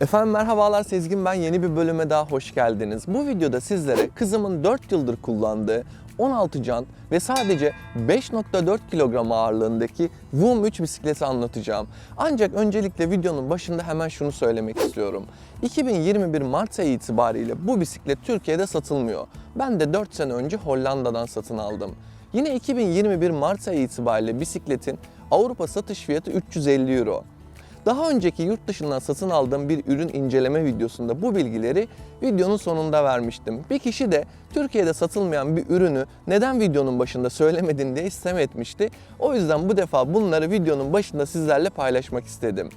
Efendim merhabalar Sezgin ben yeni bir bölüme daha hoş geldiniz. Bu videoda sizlere kızımın 4 yıldır kullandığı 16 jant ve sadece 5.4 kilogram ağırlığındaki Voom 3 bisikleti anlatacağım. Ancak öncelikle videonun başında hemen şunu söylemek istiyorum. 2021 Mart ayı itibariyle bu bisiklet Türkiye'de satılmıyor. Ben de 4 sene önce Hollanda'dan satın aldım. Yine 2021 Mart ayı itibariyle bisikletin Avrupa satış fiyatı 350 euro. Daha önceki yurt dışından satın aldığım bir ürün inceleme videosunda bu bilgileri videonun sonunda vermiştim. Bir kişi de Türkiye'de satılmayan bir ürünü neden videonun başında söylemedin diye istem etmişti. O yüzden bu defa bunları videonun başında sizlerle paylaşmak istedim.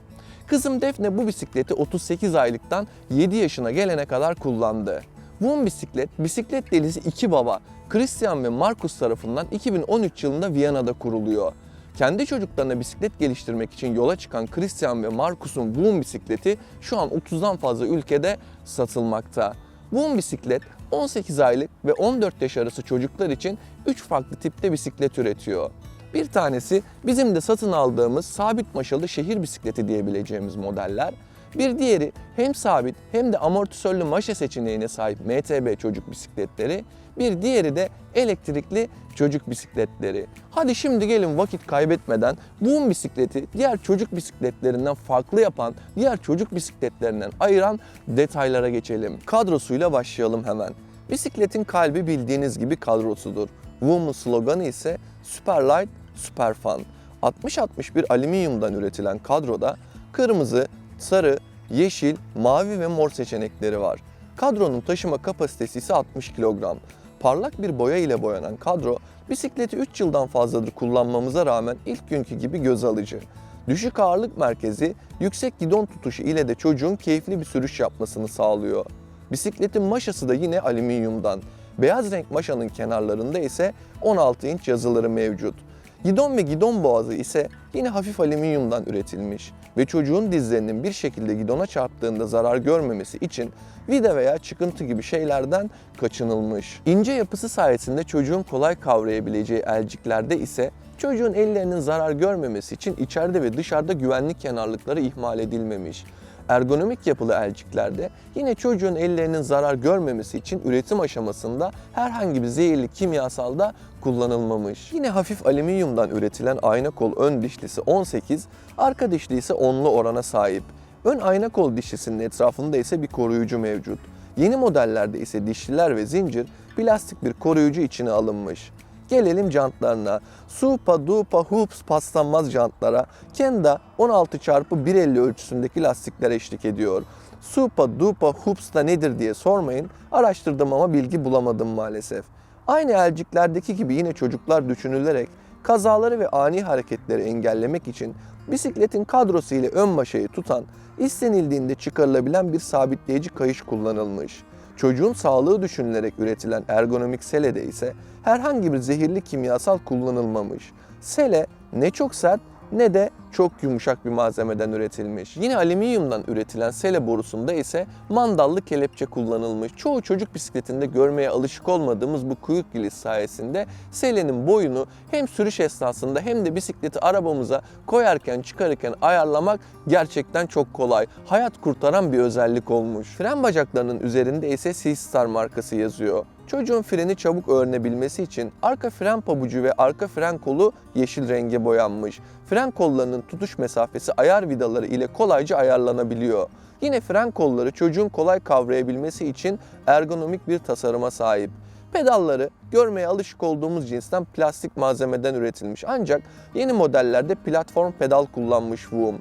Kızım Defne bu bisikleti 38 aylıktan 7 yaşına gelene kadar kullandı. Bu bisiklet, bisiklet delisi iki baba Christian ve Markus tarafından 2013 yılında Viyana'da kuruluyor. Kendi çocuklarına bisiklet geliştirmek için yola çıkan Christian ve Markus'un Boom bisikleti şu an 30'dan fazla ülkede satılmakta. Boom bisiklet 18 aylık ve 14 yaş arası çocuklar için 3 farklı tipte bisiklet üretiyor. Bir tanesi bizim de satın aldığımız sabit maşalı şehir bisikleti diyebileceğimiz modeller. Bir diğeri hem sabit hem de amortisörlü maşa seçeneğine sahip MTB çocuk bisikletleri. Bir diğeri de elektrikli çocuk bisikletleri. Hadi şimdi gelin vakit kaybetmeden bu bisikleti diğer çocuk bisikletlerinden farklı yapan, diğer çocuk bisikletlerinden ayıran detaylara geçelim. Kadrosuyla başlayalım hemen. Bisikletin kalbi bildiğiniz gibi kadrosudur. Woom'un sloganı ise Super Light, Super Fun. 60-60 bir alüminyumdan üretilen kadroda kırmızı, sarı, yeşil, mavi ve mor seçenekleri var. Kadronun taşıma kapasitesi ise 60 kilogram. Parlak bir boya ile boyanan kadro, bisikleti 3 yıldan fazladır kullanmamıza rağmen ilk günkü gibi göz alıcı. Düşük ağırlık merkezi, yüksek gidon tutuşu ile de çocuğun keyifli bir sürüş yapmasını sağlıyor. Bisikletin maşası da yine alüminyumdan. Beyaz renk maşanın kenarlarında ise 16 inç yazıları mevcut. Gidon ve gidon boğazı ise yine hafif alüminyumdan üretilmiş ve çocuğun dizlerinin bir şekilde gidona çarptığında zarar görmemesi için vida veya çıkıntı gibi şeylerden kaçınılmış. İnce yapısı sayesinde çocuğun kolay kavrayabileceği elciklerde ise çocuğun ellerinin zarar görmemesi için içeride ve dışarıda güvenlik kenarlıkları ihmal edilmemiş. Ergonomik yapılı elciklerde yine çocuğun ellerinin zarar görmemesi için üretim aşamasında herhangi bir zehirli kimyasal da kullanılmamış. Yine hafif alüminyumdan üretilen ayna kol ön dişlisi 18, arka dişli ise 10'lu orana sahip. Ön ayna kol dişlisinin etrafında ise bir koruyucu mevcut. Yeni modellerde ise dişliler ve zincir plastik bir koruyucu içine alınmış. Gelelim jantlarına. Supa, Dupa, Hoops paslanmaz jantlara Kenda 16 x 1.50 ölçüsündeki lastikler eşlik ediyor. Supa, Dupa, Hoops da nedir diye sormayın. Araştırdım ama bilgi bulamadım maalesef. Aynı elciklerdeki gibi yine çocuklar düşünülerek kazaları ve ani hareketleri engellemek için bisikletin kadrosu ile ön maşayı tutan, istenildiğinde çıkarılabilen bir sabitleyici kayış kullanılmış. Çocuğun sağlığı düşünülerek üretilen ergonomik selede ise herhangi bir zehirli kimyasal kullanılmamış. Sele ne çok sert ne de çok yumuşak bir malzemeden üretilmiş. Yine alüminyumdan üretilen sele borusunda ise mandallı kelepçe kullanılmış. Çoğu çocuk bisikletinde görmeye alışık olmadığımız bu kuyruk giliz sayesinde selenin boyunu hem sürüş esnasında hem de bisikleti arabamıza koyarken çıkarırken ayarlamak gerçekten çok kolay. Hayat kurtaran bir özellik olmuş. Fren bacaklarının üzerinde ise Seastar markası yazıyor. Çocuğun freni çabuk öğrenebilmesi için arka fren pabucu ve arka fren kolu yeşil renge boyanmış. Fren kollarının tutuş mesafesi ayar vidaları ile kolayca ayarlanabiliyor. Yine fren kolları çocuğun kolay kavrayabilmesi için ergonomik bir tasarıma sahip. Pedalları görmeye alışık olduğumuz cinsten plastik malzemeden üretilmiş ancak yeni modellerde platform pedal kullanmış Voom.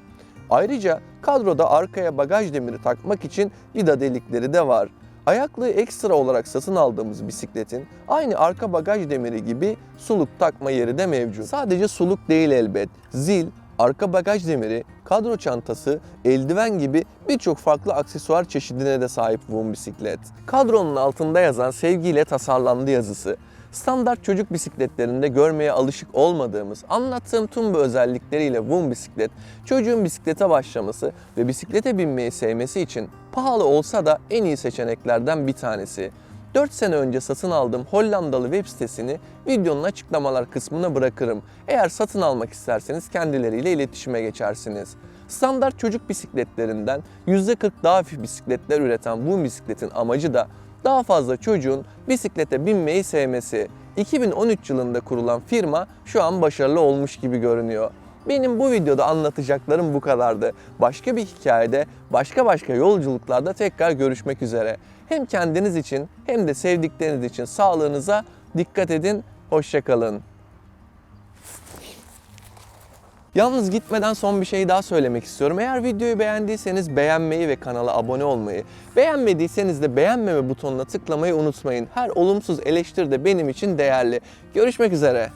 Ayrıca kadroda arkaya bagaj demiri takmak için vida delikleri de var. Ayaklığı ekstra olarak satın aldığımız bisikletin aynı arka bagaj demiri gibi suluk takma yeri de mevcut. Sadece suluk değil elbet. Zil, arka bagaj demiri, kadro çantası, eldiven gibi birçok farklı aksesuar çeşidine de sahip Voom bisiklet. Kadronun altında yazan sevgiyle tasarlandı yazısı standart çocuk bisikletlerinde görmeye alışık olmadığımız, anlattığım tüm bu özellikleriyle Voom bisiklet, çocuğun bisiklete başlaması ve bisiklete binmeyi sevmesi için pahalı olsa da en iyi seçeneklerden bir tanesi. 4 sene önce satın aldığım Hollandalı web sitesini videonun açıklamalar kısmına bırakırım. Eğer satın almak isterseniz kendileriyle iletişime geçersiniz. Standart çocuk bisikletlerinden %40 daha hafif bisikletler üreten bu bisikletin amacı da daha fazla çocuğun bisiklete binmeyi sevmesi. 2013 yılında kurulan firma şu an başarılı olmuş gibi görünüyor. Benim bu videoda anlatacaklarım bu kadardı. Başka bir hikayede, başka başka yolculuklarda tekrar görüşmek üzere. Hem kendiniz için hem de sevdikleriniz için sağlığınıza dikkat edin. Hoşçakalın. Yalnız gitmeden son bir şey daha söylemek istiyorum. Eğer videoyu beğendiyseniz beğenmeyi ve kanala abone olmayı, beğenmediyseniz de beğenmeme butonuna tıklamayı unutmayın. Her olumsuz eleştiri de benim için değerli. Görüşmek üzere.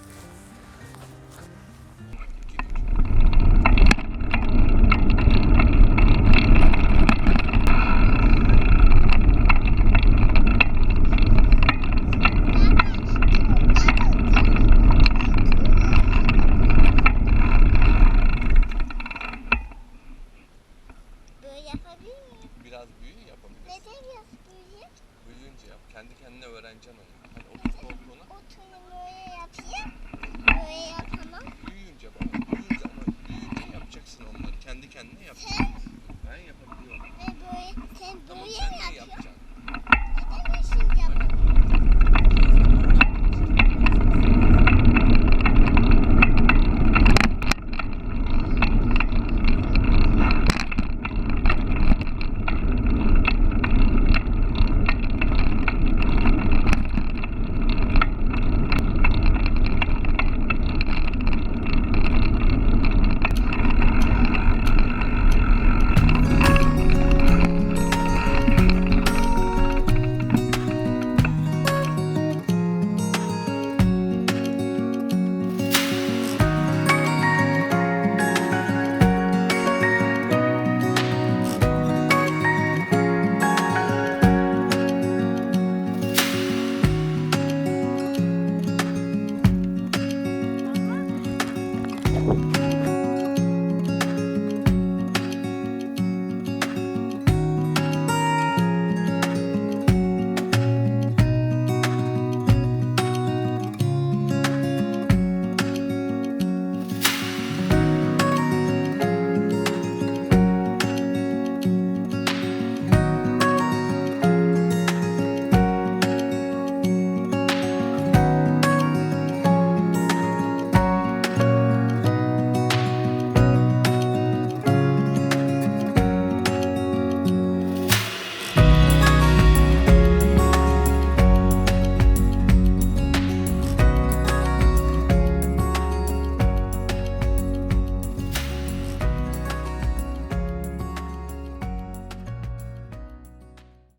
şey yap. Kendi kendine öğreneceksin onu. Hani otur koltuğuna. Oturma böyle yapayım. Böyle yapamam. Büyüyünce bak. Büyüyünce ama büyüyünce yapacaksın onları. Kendi kendine yapacaksın. Sen, Ben yapabiliyorum. ve böyle, sen Tamam böyle sen de yapacaksın.